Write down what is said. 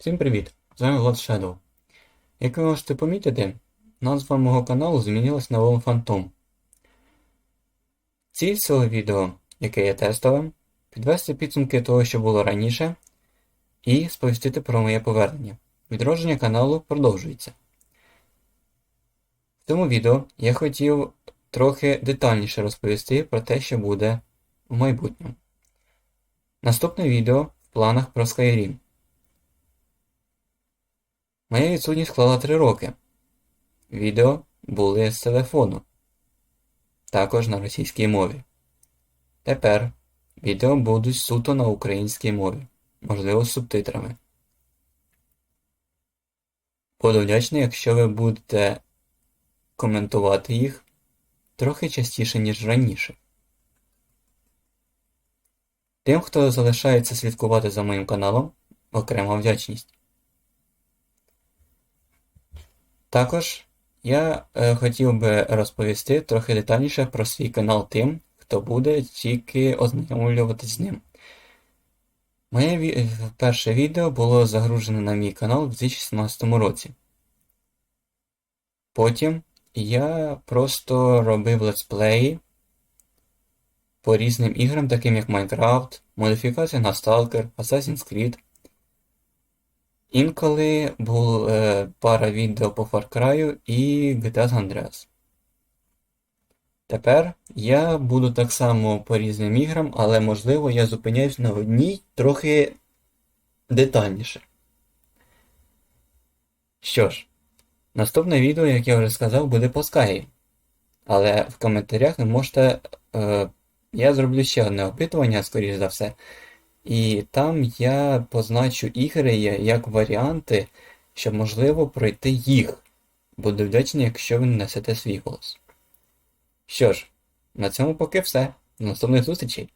Всім привіт! З вами Влад Shadow. Як ви можете помітити, назва мого каналу змінилась на Волн Фантом. Ціль цього відео, яке є тестовим, підвести підсумки того, що було раніше, і сповістити про моє повернення. Відродження каналу продовжується. В цьому відео я хотів трохи детальніше розповісти про те, що буде в майбутньому. Наступне відео в планах про Skyrim. Моя відсутність склала 3 роки. Відео були з телефону, також на російській мові. Тепер відео будуть суто на українській мові, можливо з субтитрами. Буду вдячний, якщо ви будете коментувати їх трохи частіше, ніж раніше. Тим, хто залишається слідкувати за моїм каналом, окрема вдячність. Також я е, хотів би розповісти трохи детальніше про свій канал тим, хто буде тільки ознайомлюватись з ним. Моє ві- перше відео було загружене на мій канал у 2017 році. Потім я просто робив летсплеї по різним іграм, таким як Minecraft, модифікація на Stalker, Assassin's Creed. Інколи була е, пара відео по Far Cry і GTA San Andreas. Тепер я буду так само по різним іграм, але можливо я зупиняюсь на одній трохи детальніше. Що ж, наступне відео, як я вже сказав, буде по Sky. Але в коментарях ви можете. Е, я зроблю ще одне опитування, скоріш за все. І там я позначу ігри як варіанти, щоб можливо пройти їх. Буду вдячний, якщо ви несете свій голос. Що ж, на цьому поки все. До наступних зустрічей!